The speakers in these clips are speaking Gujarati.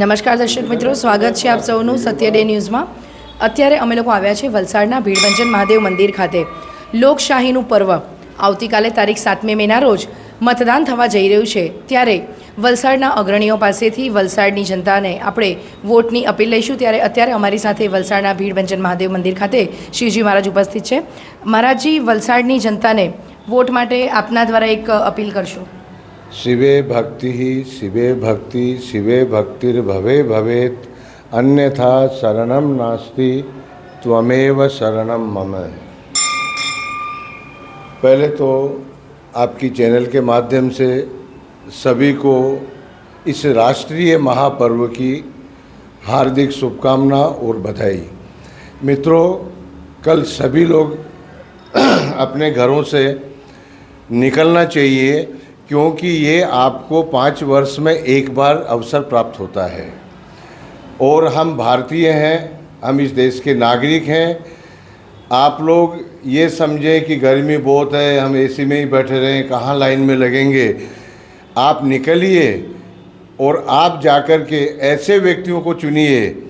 નમસ્કાર દર્શક મિત્રો, સ્વાગત છે આપ સૌનું સત્ય ડે ન્યૂઝમાં. અત્યારે અમે લોકો આવ્યા છે વલસાડના ભીડભંજન મહાદેવ મંદિર ખાતે. લોકશાહીનું પર્વ. આવતીકાલે તારીખ સાતમી મેના રોજ મતદાન થવા જઈ રહ્યું છે. ત્યારે વલસાડના અગ્રણીઓ પાસેથી વલસાડની જનતાને આપણે વોટની અપીલ લઈશું. ત્યારે અત્યારે અમારી સાથે વલસાડના ભીડભંજન મહાદેવ મંદિર ખાતે શિવજી મહારાજ ઉપસ્થિત છે. મહારાજજી, વલસાડની જનતાને વોટ માટે આપના દ્વારા એક અપીલ કરશું. शिवे भक्ति ही शिवे भक्ति, शिवे भक्तिर्भवे भवेत। अन्यथा शरणम नास्ति, त्वमेव शरणम मम। पहले तो आपकी चैनल के माध्यम से सभी को इस राष्ट्रीय महापर्व की हार्दिक शुभकामना और बधाई। मित्रों, कल सभी लोग अपने घरों से निकलना चाहिए। क्योंकि ये आपको पाँच वर्ष में एक बार अवसर प्राप्त होता है। और हम भारतीय हैं, हम इस देश के नागरिक हैं। आप लोग ये समझें कि गर्मी बहुत है, हम एसी में ही बैठे रहें, कहाँ लाइन में लगेंगे? आप निकलिए और आप जाकर के ऐसे व्यक्तियों को चुनिए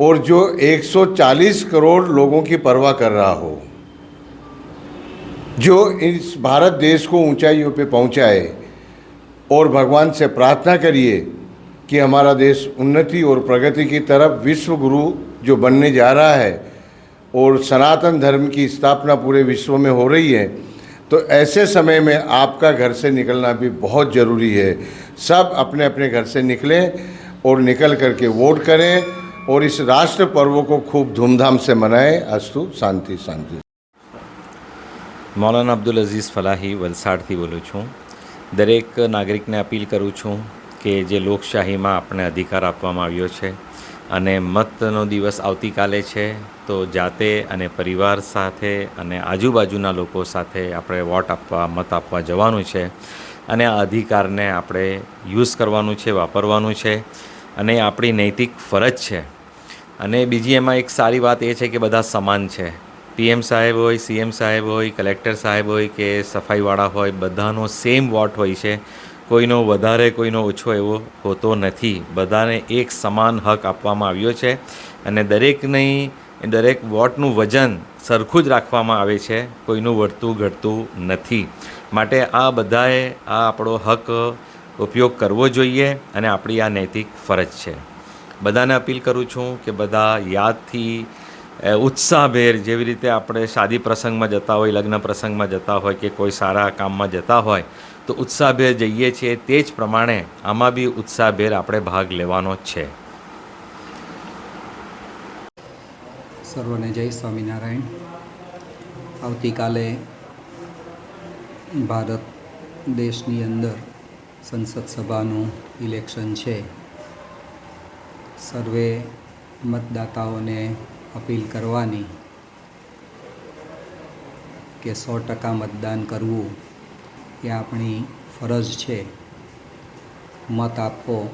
और जो 140 करोड़ लोगों की परवाह कर रहा हो। जो इस भारत देश को ऊंचाइयों पे पहुँचाए और भगवान से प्रार्थना करिए कि हमारा देश उन्नति और प्रगति की तरफ़ विश्व गुरु जो बनने जा रहा है और सनातन धर्म की स्थापना पूरे विश्व में हो रही है तो ऐसे समय में आपका घर से निकलना भी बहुत ज़रूरी है। सब अपने अपने घर से निकलें और निकल करके वोट करें और इस राष्ट्र पर्व को खूब धूमधाम से मनाएँ। अस्तु, शांति शांति। મૌલાના અબ્દુલ અઝીઝ ફલાહી વલસાડથી બોલું છું. દરેક નાગરિકને અપીલ કરું છું કે જે લોકશાહીમાં આપણને અધિકાર આપવામાં આવ્યો છે અને મતનો દિવસ આવતીકાલે છે, તો જાતે અને પરિવાર સાથે અને આજુબાજુના લોકો સાથે આપણે વોટ આપવા, મત આપવા જવાનું છે અને આ અધિકારને આપણે યુઝ કરવાનું છે, વાપરવાનું છે અને આપણી નૈતિક ફરજ છે. અને બીજી એમાં એક સારી વાત એ છે કે બધા સમાન છે. પીએમ સાહેબ હોય, સીએમ સાહેબ હોય, કલેક્ટર સાહેબ હોય કે સફાઈવાળા હોય, બધાનો સેમ વોટ હોય છે. કોઈનો વધારે, કોઈનો ઓછો એવો હોતો નથી. બધાને એક સમાન હક આપવામાં આવ્યો છે અને દરેકની, દરેક વોટનું વજન સરખું જ રાખવામાં આવે છે. કોઈનું વધતું ઘટતું નથી. માટે આ બધાએ આ આપણો હક ઉપયોગ કરવો જોઈએ અને આપણી આ નૈતિક ફરજ છે. બધાને અપીલ કરું છું કે બધા યાદથી ઉત્સાહભેર જેવી રીતે આપણે શાદી પ્રસંગમાં જતા હોય, લગ્ન પ્રસંગમાં જતા હોય કે કોઈ સારા કામમાં જતા હોય, તો ઉત્સાહભેર જઈએ છીએ તે જ પ્રમાણે આમાં બી ઉત્સાહભેર આપણે ભાગ લેવાનો જ છે. સર્વને જય સ્વામિનારાયણ. આવતીકાલે ભારત દેશની અંદર સંસદ સભાનું ઇલેક્શન છે. સર્વે મતદાતાઓને અપીલ કરવાની કે સો ટકા મતદાન કરવું એ આપણી ફરજ છે. મત આપવો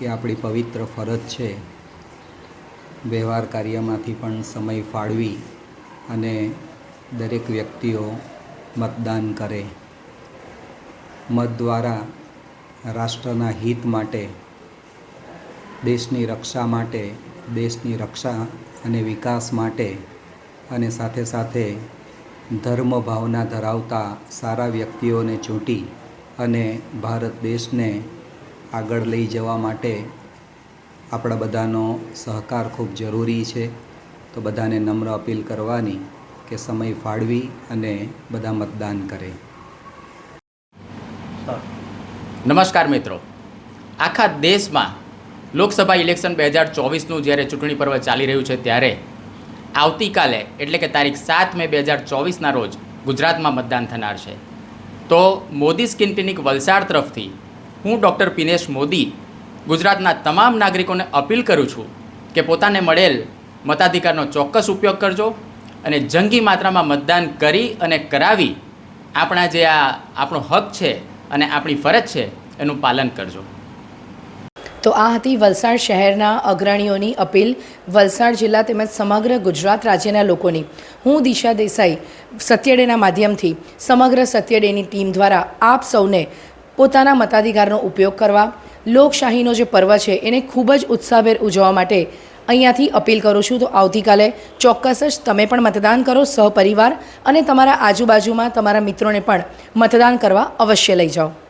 એ આપણી પવિત્ર ફરજ છે. વ્યવહાર કાર્યમાંથી પણ સમય ફાળવી અને દરેક વ્યક્તિઓ મતદાન કરે. મત દ્વારા રાષ્ટ્રના હિત માટે, દેશની રક્ષા માટે દેશની રક્ષા અને વિકાસ માટે અને સાથે સાથે ધર્મ ભાવના ધરાવતા સારા વ્યક્તિઓને ચૂંટી અને ભારત દેશને આગળ લઈ જવા માટે આપણા બધાનો સહકાર ખૂબ જરૂરી છે. તો બધાને નમ્ર અપીલ કરવાની કે સમય ફાળવી અને બધા મતદાન કરે. નમસ્કાર મિત્રો. આખા દેશમાં લોકસભા ઇલેક્શન બે હજાર ચોવીસનું જ્યારે ચૂંટણી પર્વ ચાલી રહ્યું છે ત્યારે આવતીકાલે, એટલે કે તારીખ સાત મે બે હજાર ચોવીસના રોજ ગુજરાતમાં મતદાન થનાર છે. તો મોદી સ્કિન ક્લિનિક વલસાડ તરફથી હું ડૉક્ટર પિનેશ મોદી ગુજરાતના તમામ નાગરિકોને અપીલ કરું છું કે પોતાને મળેલ મતાધિકારનો ચોક્કસ ઉપયોગ કરજો અને જંગી માત્રામાં મતદાન કરી અને કરાવી આપણા જે આ આપણો હક છે અને આપણી ફરજ છે એનું પાલન કરજો. તો આ હતી વલસાડ શહેરના અગ્રણીઓની અપીલ. વલસાડ જિલ્લા તેમજ સમગ્ર ગુજરાત રાજ્યના લોકોની. હું દિશા દેસાઈ સત્યડેના માધ્યમથી સમગ્ર સત્યડેની ટીમ દ્વારા આપ સૌને પોતાના મતાધિકારનો ઉપયોગ કરવા, લોકશાહીનો જે પર્વ છે એને ખૂબ જ ઉત્સાહભેર ઉજવવા માટે અહીંયાથી અપીલ કરું છું. તો આવતીકાલે ચોક્કસ જ તમે પણ મતદાન કરો, સહપરિવાર અને તમારા આજુબાજુમાં તમારા મિત્રોને પણ મતદાન કરવા અવશ્ય લઈ જાઓ.